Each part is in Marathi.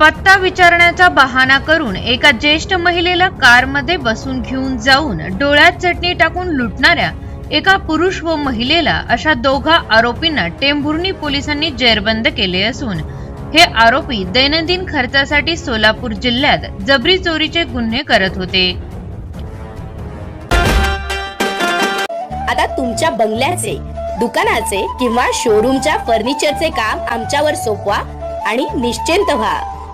पत्ता विचारण्याचा बहाणा करून एका ज्येष्ठ महिलेला कारमध्ये बसून घेऊन जाऊन डोळ्यात चटणी टाकून लुटणाऱ्या एका पुरुष व महिलेला अशा दोघा आरोपींना टेंभुर्णी पोलिसांनी जेरबंद केले असून हे आरोपी दैनंदिन खर्चासाठी सोलापूर जिल्ह्यात जबरी चोरीचे गुन्हे करत होते. आता तुमच्या बंगल्याचे दुकानाचे किंवा शोरूमच्या फर्निचरचे काम आमच्यावर सोपवा आणि निश्चिंत व्हा.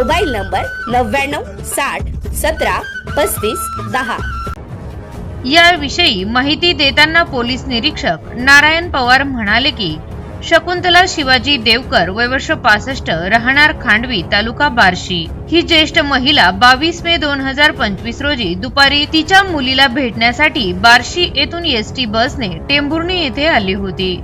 मोबाईल नंबर नव्याण्णव साठ सतरा पस्तीस दहा. याविषयी माहिती देताना पोलीस निरीक्षक नारायण पवार म्हणाले की शकुंतला शिवाजी देवकर वय वर्ष पासष्ट राहणार खांडवी तालुका बार्शी. ही ज्येष्ठ महिला बावीस मे दोन हजार पंचवीस रोजी दुपारी तिच्या मुलीला भेटण्यासाठी बार्शी येथून एस टी बसने टेंभुर्णी येथे आली होती.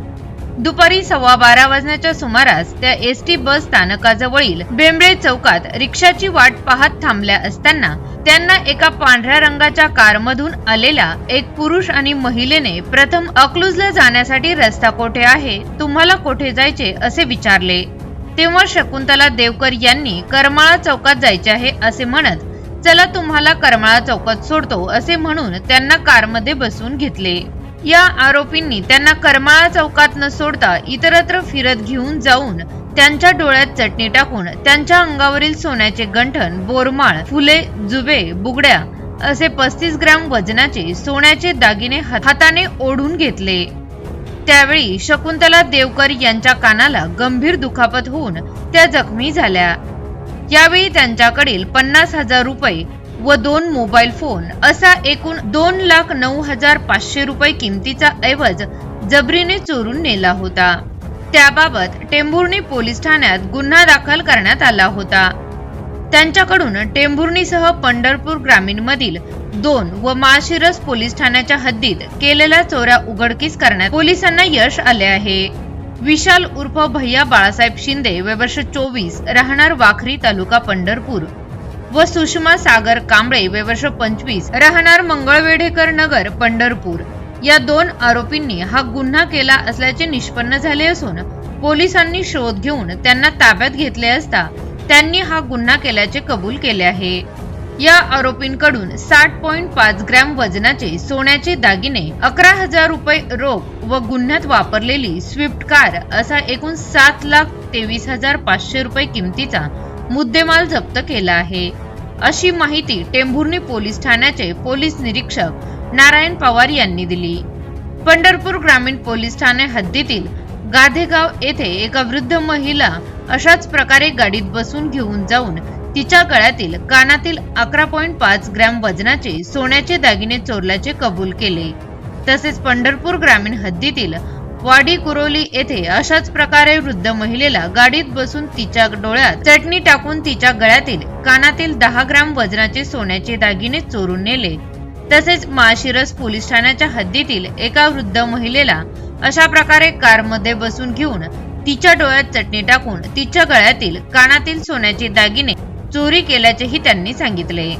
दुपारी सव्वा बारा वाजण्याच्या सुमारास त्या एस टी बस स्थानकाजवळील बेंबळे चौकात रिक्षाची वाट पाहत थांबल्या असताना त्यांना एका पांढऱ्या रंगाच्या कारमधून आलेला एक पुरुष आणि महिलेने प्रथम अक्लूजला जाण्यासाठी रस्ता कोठे आहे तुम्हाला कोठे जायचे असे विचारले. तेव्हा शकुंतला देवकर यांनी करमाळा चौकात जायचे आहे असे म्हणत चला तुम्हाला करमाळा चौकात सोडतो असे म्हणून त्यांना कारमध्ये बसून घेतले. या आरोपींनी त्यांना करमाळा चौकात न सोडता इतरत्र फिरत घेऊन जाऊन त्यांच्या डोळ्यात चटणी टाकून त्यांच्या अंगावरील सोन्याचे गंठण बोरमाळ फुले जुबे बुगड्या असे पस्तीस ग्रॅम वजनाचे सोन्याचे दागिने हाताने ओढून घेतले. त्यावेळी शकुंतला देवकर यांच्या कानाला गंभीर दुखापत होऊन त्या जखमी झाल्या. यावेळी त्यांच्याकडील पन्नास हजार रुपये व दोन मोबाईल फोन. असा एकूण दोन लाख नऊ हजार पाचशे रुपये किमतीचा ऐवज जबरीने चोरून नेला होता. त्याबाबत टेंभुर्णी पोलीस ठाण्यात गुन्हा दाखल करण्यात आला होता. त्यांच्याकडून टेंभुर्णीसह पंढरपूर ग्रामीणमधील दोन व माळशिरस पोलीस ठाण्याच्या हद्दीत केलेल्या चोऱ्या उघडकीस करण्यात पोलिसांना यश आले आहे. विशाल उर्फ भैया बाळासाहेब शिंदे वय वर्ष चोवीस राहणार वाखरी तालुका पंढरपूर व सुषमा सागर कांबळे वे वर्ष पंचवीस राहणार मंगळवेढेकर नगर पंढरपूर. या दोन आरोपींनी हा गुन्हा केला असल्याचे निष्पन्न झाले असून पोलिसांनी शोध घेऊन त्यांना ताब्यात घेतले असता त्यांनी हा गुन्हा केल्याचे कबूल केले आहे. या आरोपींकडून साठ पॉइंट पाच ग्रॅम वजनाचे सोन्याचे दागिने अकरा हजार रुपये रोख व गुन्ह्यात वापरलेली स्विफ्ट कार असा एकूण सात लाख तेवीस हजार पाचशे रुपये किमतीचा मुद्देमाल जप्त केला आहे. अशी माहिती टेंभुर्णी पोलीस ठाण्याचे पोलीस निरीक्षक नारायण पवार यांनी दिली. पंढरपूर ग्रामीण पोलीस ठाणे हद्दीतील गाधेगाव येथे एका वृद्ध महिला अशाच प्रकारे गाडीत बसून घेऊन जाऊन तिच्या गळ्यातील कानातील अकरा पॉईंट पाच ग्रॅम वजनाचे सोन्याचे दागिने चोरल्याचे कबूल केले. तसेच पंढरपूर ग्रामीण हद्दीतील वाडी कुरोली येथे अशाच प्रकारे वृद्ध महिलेला गाडीत बसून तिच्या डोळ्यात चटणी टाकून तिच्या गळ्यातील कानातील दहा ग्राम वजनाचे सोन्याचे दागिने चोरून नेले. तसेच माशिरस पोलीस ठाण्याच्या हद्दीतील एका वृद्ध महिलेला अशा प्रकारे कारमध्ये बसून घेऊन तिच्या डोळ्यात चटणी टाकून तिच्या गळ्यातील कानातील सोन्याचे दागिने चोरी केल्याचेही त्यांनी सांगितले.